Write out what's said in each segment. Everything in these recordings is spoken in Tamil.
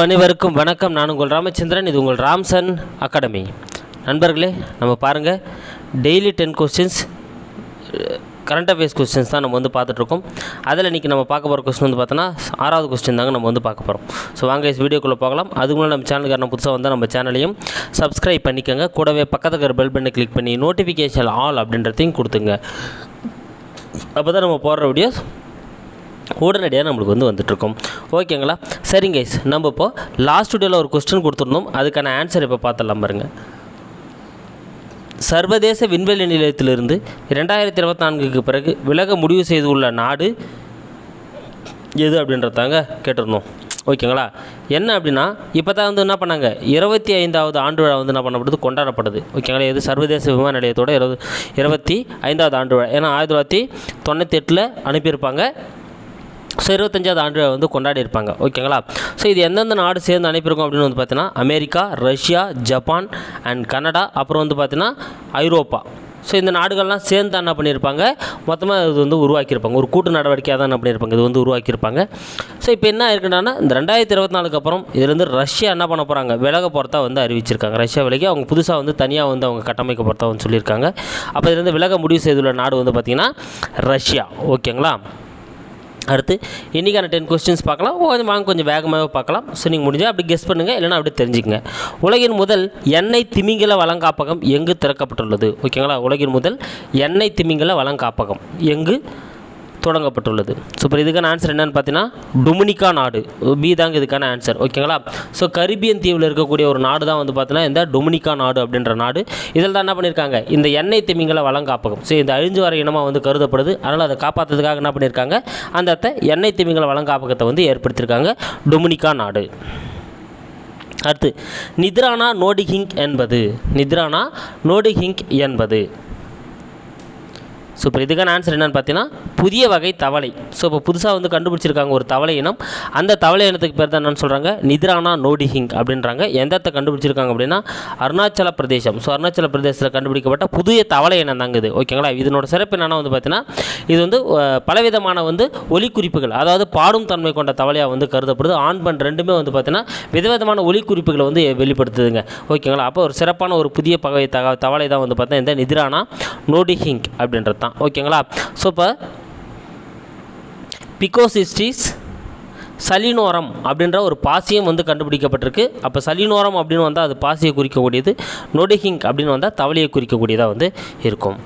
அனைவருக்கும் வணக்கம். நான் உங்கள் ராமச்சந்திரன் இது உங்கள் ராம்சன் அகாடமி. நண்பர்களே நம்ம பாருங்கள் daily ten questions current affairs questions தான் நம்ம வந்து பார்த்துட்ருக்கோம். அதில் இன்றைக்கி நம்ம பார்க்க போகிற கொஸ்டின் வந்து பார்த்தோன்னா ஆறாவது கொஸ்டின் தாங்க நம்ம வந்து பார்க்க போகிறோம். ஸோ வாங்க இஸ் வீடியோக்குள்ளே போகலாம். அதுக்கு முன்னாடி நம்ம சேனலுக்கான புதுசாக வந்தால் நம்ம சேனலையும் சப்ஸ்கிரைப் பண்ணிக்கோங்க. கூடவே பக்கத்துக்கு இருக்கிற பெல் பண்ணை கிளிக் பண்ணி நோட்டிஃபிகேஷன் ஆல் அப்படின்றதையும் கொடுத்துங்க. அப்போ தான் நம்ம போடுற வீடியோஸ் உடனடியாக நம்மளுக்கு வந்து வந்துட்டுருக்கோம். ஓகேங்களா? சரிங்க கைஸ் நம்ம இப்போ லாஸ்ட் வீடியோவில் ஒரு கொஸ்டின் கொடுத்துருந்தோம். அதுக்கான ஆன்சர் இப்போ பார்த்துடலாம் பாருங்கள் சர்வதேச விண்வெளி நிலையத்திலிருந்து இரண்டாயிரத்தி இருபத்தி நான்குக்கு பிறகு விலக முடிவு செய்துள்ள நாடு எது அப்படின்றதாங்க கேட்டிருந்தோம். ஓகேங்களா? என்ன அப்படின்னா இப்போ தான் வந்து என்ன பண்ணாங்க? இருபத்தி ஐந்தாவது ஆண்டு விழா வந்து என்ன பண்ணப்படுது? கொண்டாடப்படுது. ஓகேங்களா? இது சர்வதேச விமான நிலையத்தோட இருபது இருபத்தி ஐந்தாவது ஆண்டு விழா. ஏன்னா ஆயிரத்தி தொள்ளாயிரத்தி தொண்ணூற்றி எட்டில் அனுப்பியிருப்பாங்க. ஸோ இருபத்தஞ்சாவது ஆண்டு வந்து கொண்டாடி இருப்பாங்க ஓகேங்களா? ஸோ இது எந்தெந்த நாடு சேர்ந்து அனுப்பியிருக்கோம் அப்படின்னு வந்து பார்த்தீங்கன்னா America Russia Japan and Canada அப்புறம் வந்து பார்த்தீங்கன்னா ஐரோப்பா. ஸோ இந்த நாடுகள்லாம் சேர்ந்து என்ன பண்ணியிருப்பாங்க? மொத்தமாக இது வந்து உருவாக்கியிருப்பாங்க. ஒரு கூட்டு நடவடிக்கையாக தான் என்ன பண்ணியிருப்பாங்க? இது வந்து உருவாக்கியிருப்பாங்க. ஸோ இப்போ என்ன இருக்குன்னா இந்த ரெண்டாயிரத்தி இருபத்தி நாலுக்கு அப்புறம் இதுலேருந்து ரஷ்யா என்ன பண்ண போகிறாங்க விலக போகிறதா வந்து அறிவிச்சிருக்காங்க. ரஷ்யா விலகி அவங்க புதுசாக வந்து தனியாக வந்து அவங்க கட்டமைக்க போகிறதா வந்து சொல்லியிருக்காங்க. அப்போ இதுலேருந்து விலக முடிவு செய்துள்ள நாடு வந்து பார்த்திங்கன்னா ரஷ்யா. ஓகேங்களா? அடுத்து இன்றைக்கான டென் கொஸ்டின்ஸ் பார்க்கலாம். கொஞ்சம் வாங்க கொஞ்சம் வேகமாகவே பார்க்கலாம். ஸோ நீங்கள் முடிஞ்சால் அப்படி கெஸ் பண்ணுங்கள் இல்லைனா அப்படி தெரிஞ்சுக்கங்க. உலகின் முதல் எண்ணெய் திமிங்கல வளங்காப்பகம் எங்கு திறக்கப்பட்டுள்ளது? ஓகேங்களா உலகின் முதல் எண்ணெய் திமிங்கல வளங்காப்பகம் எங்கு தொடங்கப்பட்டுள்ளது. ஸோ இப்போ இதுக்கான ஆன்சர் என்னன்னு பார்த்தீங்கன்னா டொமினிகா நாடு. பி தாங்க இதுக்கான ஆன்சர் ஓகேங்களா ஸோ கரிபியன் தீவில் இருக்கக்கூடிய ஒரு நாடு தான் வந்து பார்த்தீங்கன்னா இந்த டொமினிகா நாடு அப்படின்ற நாடு. இதில் தான் என்ன பண்ணியிருக்காங்க? இந்த எண்ணெய் திமிங்களை வளங்காப்பகம். ஸோ இந்த அழிஞ்சு வர இனமாக வந்து கருதப்படுது. அதனால் அதை காப்பாற்றுறதுக்காக என்ன பண்ணியிருக்காங்க? அந்த எண்ணெய் திமிங்களை வளங்காப்பகத்தை வந்து ஏற்படுத்தியிருக்காங்க. டொமினிகா நாடு. அடுத்து நித்ரானா நோடிஹிங்க் என்பது. நித்ரானா நோடிஹிங்க் என்பது. ஸோ இப்போ இதுக்கான ஆன்சர் என்னென்னு பார்த்தீங்கன்னா புதிய வகை தவளை. ஸோ இப்போ புதுசாக வந்து கண்டுபிடிச்சிருக்காங்க ஒரு தவளை இனம். அந்த தவளை இனத்துக்கு பேர் தான் என்னன்னு சொல்கிறாங்க நிதிரானா நோடிஹிங் அப்படின்றாங்க. எந்த இடத்த கண்டுபிடிச்சிருக்காங்க அப்படின்னா அருணாச்சல பிரதேசம். ஸோ அருணாச்சல பிரதேசத்தில் கண்டுபிடிக்கப்பட்ட புதிய தவளை இனம் தாங்க இது. ஓகேங்களா இதனோட சிறப்பு என்னென்னா வந்து பார்த்தீங்கன்னா இது வந்து பலவிதமான வந்து ஒலிக்குறிப்புகள் அதாவது பாடும் தன்மை கொண்ட தவளையாக வந்து கருதப்படுது. ஆண் பெண் ரெண்டுமே வந்து பார்த்தீங்கன்னா விதவிதமான ஒலிக்குறிப்புகளை வந்து வெளிப்படுத்துதுங்க. ஓகேங்களா அப்போ ஒரு சிறப்பான ஒரு புதிய பகை தக தவளை தான் வந்து பார்த்தீங்கன்னா இந்த நிதிரானா நோடிஹிங் அப்படின்றது தான். ஓகேங்களா? ஸோ இப்போ பிகோசிஸ்டிஸ் சலினோரம் அப்படின்ற ஒரு பாசியம் வந்து கண்டுபிடிக்கப்பட்டிருக்கு. அப்போ சலினோரம் அப்படின்னு வந்தால் அது பாசியை குறிக்கக்கூடியது நொடிஹிங் அப்படின்னு வந்தால் தவளையை குறிக்கக்கூடியதாக வந்து இருக்கும்.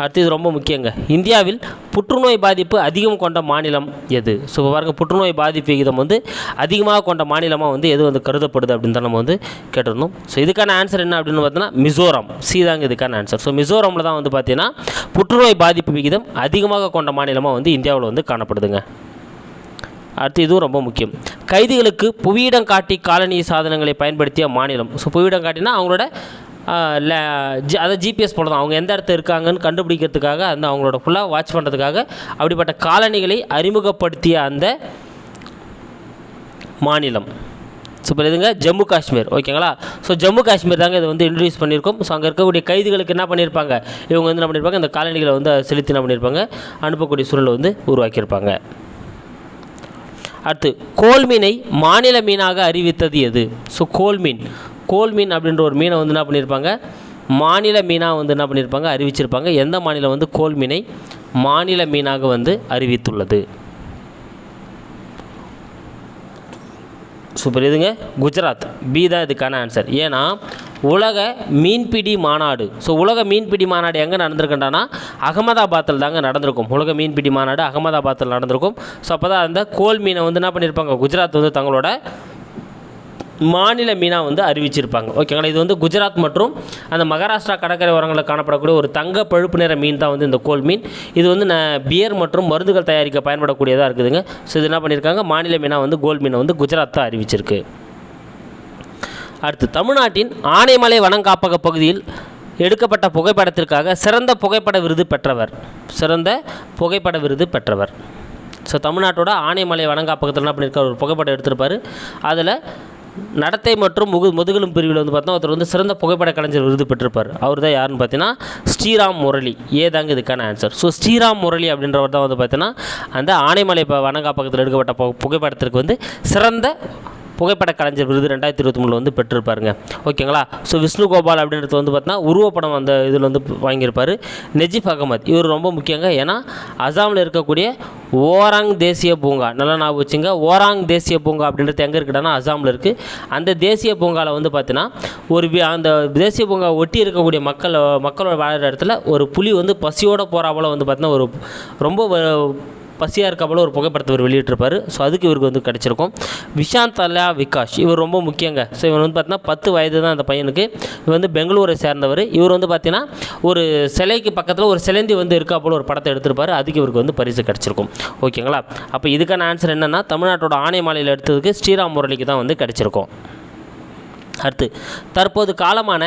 அடுத்து இது ரொம்ப முக்கியங்க. இந்தியாவில் புற்றுநோய் பாதிப்பு அதிகம் கொண்ட மாநிலம் எது? ஸோ இப்போ பாருங்கள் புற்றுநோய் பாதிப்பு விகிதம் வந்து அதிகமாக கொண்ட மாநிலமாக வந்து எது வந்து கருதப்படுது அப்படின்னு தான் நம்ம வந்து கேட்டிருந்தோம். ஸோ இதுக்கான ஆன்சர் என்ன அப்படின்னு பார்த்தோன்னா மிசோரம். சி தாங்க இதுக்கான ஆன்சர் ஸோ மிசோரமில் தான் வந்து பார்த்தீங்கன்னா புற்றுநோய் பாதிப்பு விகிதம் அதிகமாக கொண்ட மாநிலமாக வந்து இந்தியாவில் வந்து காணப்படுதுங்க. அடுத்து இதுவும் ரொம்ப முக்கியம். கைதிகளுக்கு புவியிடம் காட்டி காலனி சாதனங்களை பயன்படுத்திய மாநிலம். ஸோ புவியிடம் காட்டினா அவங்களோட அதை ஜிபிஎஸ் போல தான் அவங்க எந்த இடத்துல இருக்காங்கன்னு கண்டுபிடிக்கிறதுக்காக அந்த அவங்களோட ஃபுல்லாக வாட்ச் பண்ணுறதுக்காக அப்படிப்பட்ட காலனிகளை அறிமுகப்படுத்திய அந்த மாநிலம். ஸோ இப்போ இதுங்க ஜம்மு காஷ்மீர். ஓகேங்களா ஸோ ஜம்மு காஷ்மீர் தாங்க இதை வந்து இன்ட்ரடியூஸ் பண்ணியிருக்கோம். ஸோ அங்கே இருக்கக்கூடிய கைதிகளுக்கு என்ன பண்ணியிருப்பாங்க? இவங்க வந்து என்ன பண்ணியிருப்பாங்க? இந்த காலனிகளை வந்து செலுத்தி என்ன பண்ணியிருப்பாங்க? அனுப்பக்கூடிய சூழலை வந்து உருவாக்கியிருப்பாங்க. அடுத்து கோல்மீனை மாநில மீனாக அறிவித்தது எது? ஸோ கோல்மீன். கோல் மீன் அப்படின்ற ஒரு மீனை வந்து என்ன பண்ணியிருப்பாங்க? மாநில மீனாக வந்து என்ன பண்ணியிருப்பாங்க? அறிவிச்சிருப்பாங்க. எந்த மாநிலம் வந்து கோல் மீனை மாநில மீனாக வந்து அறிவித்துள்ளது? சூப்பர். இதுங்க குஜராத். பி தான் இதுக்கான ஆன்சர் ஏன்னா உலக மீன்பிடி மாநாடு. ஸோ உலக மீன்பிடி மாநாடு எங்கே நடந்திருக்குன்றானா அகமதாபாத்தில் தாங்க நடந்திருக்கும். உலக மீன்பிடி மாநாடு அகமதாபாத்தில் நடந்திருக்கும். ஸோ அப்போ தான் அந்த கோல் மீனை வந்து என்ன பண்ணியிருப்பாங்க? குஜராத் வந்து தங்களோட மாநில மீனாக வந்து அறிவிச்சிருப்பாங்க. ஓகேங்களா இது வந்து குஜராத் மற்றும் அந்த மகாராஷ்டிரா கடற்கரை ஓரங்களில் காணப்படக்கூடிய ஒரு தங்க பழுப்பு நிற மீன் தான் வந்து இந்த கோல் மீன். இது வந்து ந பியர் மற்றும் மருந்துகள் தயாரிக்க பயன்படக்கூடியதாக இருக்குதுங்க. ஸோ இது என்ன பண்ணியிருக்காங்க மாநில மீனாக வந்து கோல் மீனை வந்து குஜராத் தான் அறிவிச்சிருக்கு. அடுத்து தமிழ்நாட்டின் ஆனைமலை வனங்காப்பக பகுதியில் எடுக்கப்பட்ட புகைப்படத்திற்காக சிறந்த புகைப்பட விருது பெற்றவர். சிறந்த புகைப்பட விருது பெற்றவர். ஸோ தமிழ்நாட்டோட ஆனைமலை வனங்காப்பகத்தில் என்ன பண்ணியிருக்கார் ஒரு புகைப்படம் எடுத்திருப்பார். அதில் நடத்தை மற்றும் முகு முதுகெலும் பிரிவில் வந்து பார்த்தா ஒருத்தர் வந்து சிறந்த புகைப்பட கலைஞர் விருது பெற்றிருப்பார். அவர் தான் யாருன்னு பார்த்தீங்கன்னா ஸ்ரீராம் முரளி. ஏதாங்க இதுக்கான ஆன்சர் ஸோ ஸ்ரீராம் முரளி அப்படின்றவர் தான் வந்து பார்த்தீங்கன்னா அந்த ஆனைமலை ப- வனங்காப்பகத்தில் எடுக்கப்பட்ட பு- புகைப்படத்திற்கு வந்து சிறந்த புகைப்பட கலைஞர் விருது ரெண்டாயிரத்தி இருபத்தி மூணில் வந்து பெற்றிருப்பாருங்க. ஓகேங்களா? ஸோ விஷ்ணு கோபால் அப்படின்றது வந்து பார்த்தீங்கன்னா உருவப்படம் அந்த இதில் வந்து வாங்கியிருப்பார். நெஜிப் அகமத் இவர் ரொம்ப முக்கியங்க. ஏன்னா அசாமில் இருக்கக்கூடிய ஓராங் தேசிய பூங்கா நல்லா ஞாபகம் வச்சுங்க. ஓராங் தேசிய பூங்கா அப்படின்றது எங்கே இருக்குன்னா அசாமில் இருக்குது அந்த தேசிய பூங்காவில் வந்து பார்த்தீங்கன்னா ஒரு அந்த தேசிய பூங்கா ஒட்டி இருக்கக்கூடிய மக்கள் மக்களோட வாழ்கிற இடத்துல ஒரு புலி வந்து பசியோடு போகிறாவில் வந்து பார்த்தீங்கன்னா ஒரு ரொம்ப பசியாக பசியாக போல ஒரு புகைப்படத்தை இவர் வெளியிட்டிருப்பார். ஸோ அதுக்கு இவருக்கு வந்து கிடச்சிருக்கும். விஷாந்த் அலா விகாஷ். இவர் ரொம்ப முக்கியங்க. ஸோ இவர் வந்து பார்த்தீங்கன்னா பத்து வயது தான் அந்த பையனுக்கு. இவர் வந்து பெங்களூரை சேர்ந்தவர். இவர் வந்து பார்த்தீங்கன்னா ஒரு சிலைக்கு பக்கத்தில் ஒரு சிலந்தி வந்து இருக்காப்புல ஒரு படத்தை எடுத்திருப்பார். அதுக்கு இவருக்கு வந்து பரிசு கிடச்சிருக்கும். ஓகேங்களா? அப்போ இதுக்கான ஆன்சர் என்னென்னா தமிழ்நாட்டோட ஆணையமாலையில் எடுத்ததுக்கு ஸ்ரீராம் முரளிக்கு தான் வந்து கிடச்சிருக்கும். அடுத்து தற்போது காலமான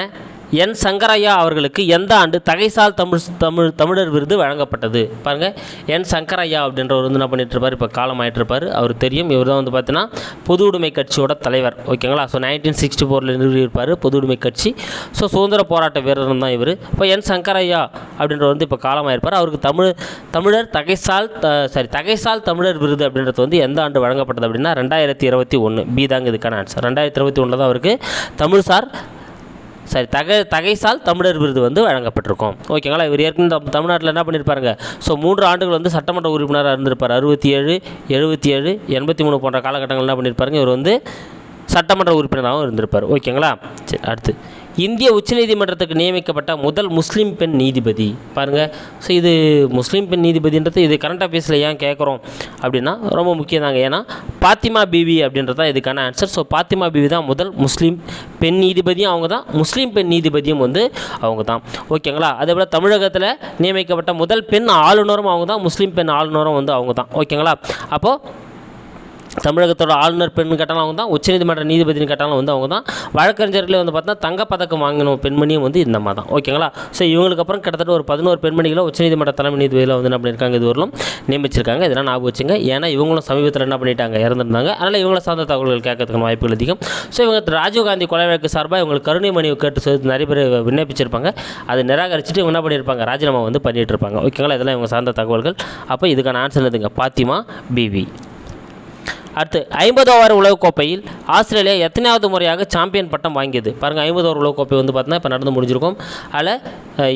என் சங்கரையா அவர்களுக்கு எந்த ஆண்டு தகைசால் தமிழ் தமிழ் தமிழர் விருது வழங்கப்பட்டது? பாருங்கள் என் சங்கரையா அப்படின்றவர் வந்து என்ன பண்ணிகிட்ருப்பார் இப்போ காலம் இருப்பார் அவர் தெரியும். இவர் தான் வந்து பார்த்தீங்கன்னா பொது உடைமை கட்சியோட தலைவர். ஓகேங்களா ஸோ நைன்டீன் சிக்ஸ்டி ஃபோரில் நிறுவியிருப்பார். பொது உடைமை கட்சி. ஸோ சுதந்திர போராட்ட வீரர் தான் இவர். இப்போ என் சங்கரையா அப்படின்றவர் வந்து இப்போ காலமாயிருப்பார் அவருக்கு தமிழ் தமிழர் தகைசால் சாரி தகைசால் தமிழர் விருது அப்படின்றது வந்து எந்த ஆண்டு வழங்கப்பட்டது அப்படின்னா ரெண்டாயிரத்தி இருபத்தி ஒன்று பி தாங்க இதுக்கான ஆன்சர் ரெண்டாயிரத்தி இருபத்தி ஒன்றில் தான் அவருக்கு தமிழ்சார் சரி தகை தகைசால் தமிழர் விருது வந்து வழங்கப்பட்டிருக்கும். ஓகேங்களா? இவர் ஏற்கனவே தம் தமிழ்நாட்டில் என்ன பண்ணியிருப்பாருங்க ஸோ மூன்று ஆண்டுகள் வந்து சட்டமன்ற உறுப்பினராக இருந்திருப்பார். அறுபத்தி ஏழு எழுபத்தி ஏழு எண்பத்தி மூணு போன்ற காலகட்டங்கள் என்ன பண்ணியிருப்பாருங்க இவர் வந்து சட்டமன்ற உறுப்பினராகவும் இருந்திருப்பார். ஓகேங்களா? சரி அடுத்து. இந்திய உச்சநீதிமன்றத்துக்கு நியமிக்கப்பட்ட முதல் முஸ்லீம் பெண் நீதிபதி. பாருங்கள் ஸோ இது முஸ்லீம் பெண் நீதிபதின்றது இது கரண்ட் அஃபேர்ஸில் ஏன் கேட்குறோம் அப்படின்னா ரொம்ப முக்கியம் தாங்க. ஏன்னா பாத்திமா பிவி அப்படின்றது தான் இதுக்கான ஆன்சர் ஸோ பாத்திமா பிவி தான் முதல் முஸ்லீம் பெண் நீதிபதியும் அவங்க தான். முஸ்லீம் பெண் நீதிபதியும் வந்து அவங்க தான். ஓகேங்களா அதே போல் தமிழகத்தில் நியமிக்கப்பட்ட முதல் பெண் ஆளுநரும் அவங்க தான். முஸ்லீம் பெண் ஆளுநரும் வந்து அவங்க தான். ஓகேங்களா அப்போது தமிழகத்தோட ஆளுநர் பெண் கேட்டாலும் அவங்க தான் உச்சநீதிமன்ற நீதிபதினு கேட்டாலும் வந்து அவங்க தான். வழக்கறிஞர்களே வந்து பார்த்தா தங்கப்பதக்கம் வாங்கின பெண்மணியும் வந்து இந்த மாதிரி தான். ஓகேங்களா ஸோ இவங்களுக்கு அப்புறம் கிட்டத்தட்ட ஒரு பதினோரு பெண்மணிகளை உச்சநீதிமன்ற தலைமை நீதிபதியில் வந்து என்ன பண்ணியிருக்காங்க இது வரலும் நியமிச்சிருக்காங்க. இதெல்லாம் ஞாபகம் வச்சுங்க. ஏன்னா இவங்களும் சமீபத்தில் என்ன பண்ணிட்டாங்க? இறந்துருந்தாங்க. அதனால் இவங்கள சார்ந்த தகவல்கள் கேட்கறதுக்கான வாய்ப்புகள் அதிகம். ஸோ இவங்க ராஜீவ்காந்தி கொலை வழக்கு சார்பாக இவங்களுக்கு கருணை மணியை கேட்டு சொல்லி நிறைய பேர் விண்ணப்பிச்சிருப்பாங்க. அதை நிராகரிச்சுட்டு இவங்க என்ன பண்ணியிருப்பாங்க? ராஜினாமா வந்து பண்ணிட்டு இருப்பாங்க. ஓகேங்களா இதெல்லாம் இவங்க சார்ந்த தகவல்கள். அப்போ இதுக்கான ஆன்சர் எதுங்க பாத்திமா பிவி அடுத்து ஐம்பது ஓவர் உலகக்கோப்பையில் ஆஸ்திரேலியா எத்தனையாவது முறையாக சாம்பியன் பட்டம் வாங்கியது? பாருங்கள் ஐம்பது ஓவர் உலகக்கோப்பை வந்து பார்த்தீங்கன்னா இப்போ நடந்து முடிஞ்சிருக்கும். அதில்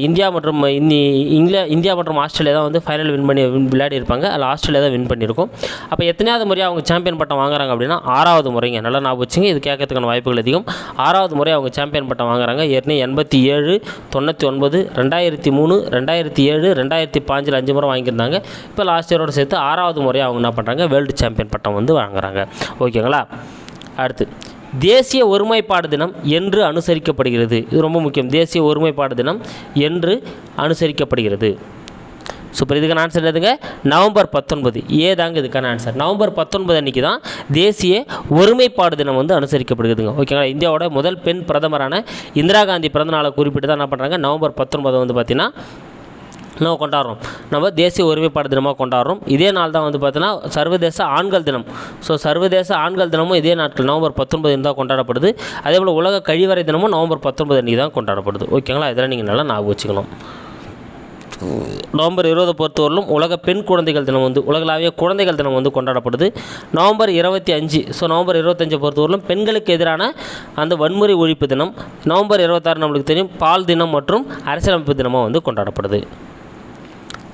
இந்தியா மற்றும் இன்னி இங்கிலா இந்தியா மற்றும் ஆஸ்திரேலியா தான் வந்து ஃபைனல் வின் பண்ணி விளையாடி இருப்பாங்க அதில் ஆஸ்திரேலியா தான் வின் பண்ணியிருக்கும். அப்போ எத்தனையாவது முறையாக அவங்க சாம்பியன் பட்டம் வாங்குறாங்க அப்படின்னா ஆறாவது முறைங்க. நல்லா ஞாபகம் வச்சுங்க இது கேட்கறதுக்கான வாய்ப்புகள் அதிகம். ஆறாவது முறை அவங்க சாம்பியன் பட்டம் வாங்குறாங்க. ஏற்கனவே எண்பத்தி ஏழு தொண்ணூற்றி ஒன்பது ரெண்டாயிரத்தி மூணு ரெண்டாயிரத்தி ஏழு ரெண்டாயிரத்தி பாஞ்சில் அஞ்சு முறை வாங்கியிருந்தாங்க. இப்போ லாஸ்ட் இயரோட சேர்த்து ஆறாவது முறை அவங்க என்ன பண்ணுறாங்க வேர்ல்டு சாம்பியன் பட்டம் வந்து வாங்குறாங்க. ஓகேங்களா? அடுத்து தேசிய ஒருமைப்பாடு தினம் என்று அனுசரிக்கப்படுகிறது. இது ரொம்ப முக்கியம். தேசிய ஒருமைப்பாடு தினம் என்று அனுசரிக்கப்படுகிறது. சூப்பர் இதுக்கான ஆன்சர் என்னதுங்க? நவம்பர் பத்தொன்பது. ஏதாங்க இதுக்கான ஆன்சர் நவம்பர் பத்தொன்பது அன்றைக்கி தான் தேசிய ஒருமைப்பாடு தினம் வந்து அனுசரிக்கப்படுகிறதுங்க. ஓகேங்களா? இந்தியாவோட முதல் பெண் பிரதமரான இந்திரா காந்தி பிறந்த நாளை குறிப்பிட்டு தான் என்ன பண்ணுறாங்க நவம்பர் பத்தொன்பதை வந்து பார்த்திங்கன்னா நம்ம கொண்டாடுறோம். நம்ம தேசிய ஒருமைப்பாடு தினமாக கொண்டாடுறோம். இதே நாள் தான் வந்து பார்த்தீங்கன்னா சர்வதேச ஆண்கள் தினம். ஸோ சர்வதேச ஆண்கள் தினமும் இதே நாட்கள் நவம்பர் பத்தொன்பது தான் கொண்டாடப்படுது. அதே போல் உலக கழிவறை தினமும் நவம்பர் பத்தொன்பது அன்றைக்கி தான் கொண்டாடப்படுது ஓகேங்களா இதெல்லாம் நீங்கள் நல்லா ஞாபகம் வச்சுக்கணும். நவம்பர் இருபதை பொறுத்தவரையிலும் உலக பெண் குழந்தைகள் தினம் வந்து உலகளாவிய குழந்தைகள் தினம் வந்து கொண்டாடப்படுது. நவம்பர் இருபத்தி அஞ்சு ஸோ நவம்பர் இருபத்தஞ்சை பொறுத்தவரையிலும் பெண்களுக்கு எதிரான அந்த வன்முறை ஒழிப்பு தினம் நவம்பர் இருபத்தாறு நம்மளுக்கு தெரியும் பால் தினம் மற்றும் அரசியலமைப்பு தினமாக வந்து கொண்டாடப்படுது.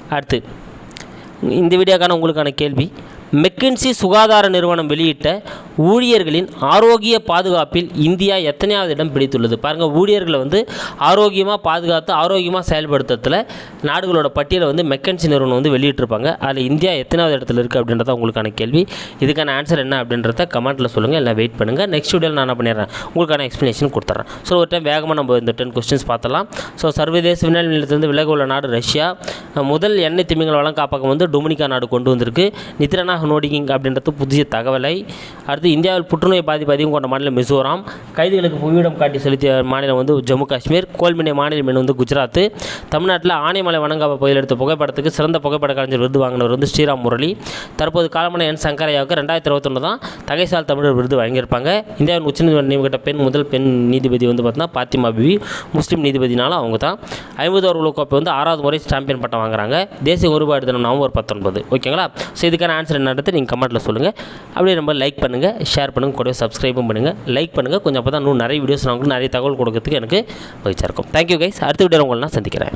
அடுத்து இந்த வீடியோக்கான உங்களுக்கான கேள்வி. மெக்கின்சி சுகாதார நிறுவனம் வெளியிட்ட ஊழியர்களின் ஆரோக்கிய பாதுகாப்பில் இந்தியா எத்தனையாவது இடம் பிடித்துள்ளது? பாருங்கள் ஊழியர்களை வந்து ஆரோக்கியமாக பாதுகாத்து ஆரோக்கியமாக செயல்படுத்துறதுல நாடுகளோட பட்டியலை வந்து மெக்கன்சி நிறுவனம் வந்து வெளியிட்டிருப்பாங்க. அதில் இந்தியா எத்தனாவது இடத்துல இருக்குது அப்படின்றத உங்களுக்கான கேள்வி. இதுக்கான ஆன்சர் என்ன அப்படின்றத கமெண்ட்டில் சொல்லுங்கள் இல்லை வெயிட் பண்ணுங்கள் நெக்ஸ்ட் வீடியோவில் நான் என்ன பண்ணிடுறேன்? உங்களுக்கான எக்ஸ்ப்ளனேஷன் கொடுத்துட்றேன் ஸோ ஒரு டைம் வேகமாக நம்ம இந்த டென் கொஸ்டின்ஸ் பார்த்தலாம் ஸோ சர்வதேச விண்வெளி நிலையத்திலிருந்து விலக உள்ள நாடு ரஷ்யா. முதல் எண்ணெய் திமிங்கல வளம் காப்பகம் வந்து டொமினிகா நாடு கொண்டு வந்திருக்கு. நித்ரனா நோடிகிங் அப்படின்றது புதிய தகவலை. அடுத்து இந்தியாவில் புற்றுநோய் பாதிப்பு அதிகம் கொண்ட மாநிலம் மிசோராம். கைதிகளுக்கு புவியிடம் காட்டி செலுத்திய மாநிலம் வந்து ஜம்மு காஷ்மீர். கோல்மினை மாநிலம் வந்து குஜராத் தமிழ்நாட்டில் ஆனைமலை வணங்காப்ப பகுதியில் எடுத்த புகைப்படத்துக்கு சிறந்த புகைப்பட கலைஞர் விருது வாங்கினவர் வந்து ஸ்ரீராம் முரளி. தற்போது காலமான என் சங்கரையாவுக்கு ரெண்டாயிரத்தி இருபத்தொன்று தான் தகைசால் தமிழர் விருது வாங்கியிருப்பாங்க. இந்தியாவின் உச்சநீதிமன்ற நியமிக்கப்பட்ட பெண் முதல் பெண் நீதிபதி வந்து பார்த்தீங்கன்னா பாத்திமா பிவி முஸ்லீம் நீதிபதினால அவங்க தான். ஐம்பது ஓவர் உலகக்கோப்பை வந்து ஆறாவது முறை சாம்பியன் பட்டம் வாங்குறாங்க. தேசிய ஒருபாடு தினம் நவம்பர் பத்தொன்பது. ஓகேங்களா? ஸோ இதுக்கான ஆன்சர் என்ன என்னன்றது நீங்கள் கமெண்ட்டில் சொல்லுங்கள் அப்படியே நம்ம லைக் பண்ணுங்கள் ஷேர் பண்ணுங்கள் கூட சப்ஸ்கிரைபும் பண்ணுங்கள் லைக் பண்ணுங்கள் கொஞ்சம் அப்போ தான் இன்னும் நிறைய வீடியோஸ் நான் உங்களுக்கு நிறைய தகவல் கொடுக்கறதுக்கு எனக்கு மகிழ்ச்சியாக இருக்கும். தேங்க்யூ கைஸ் அடுத்த வீடியோ உங்களை நான் சந்திக்கிறேன்.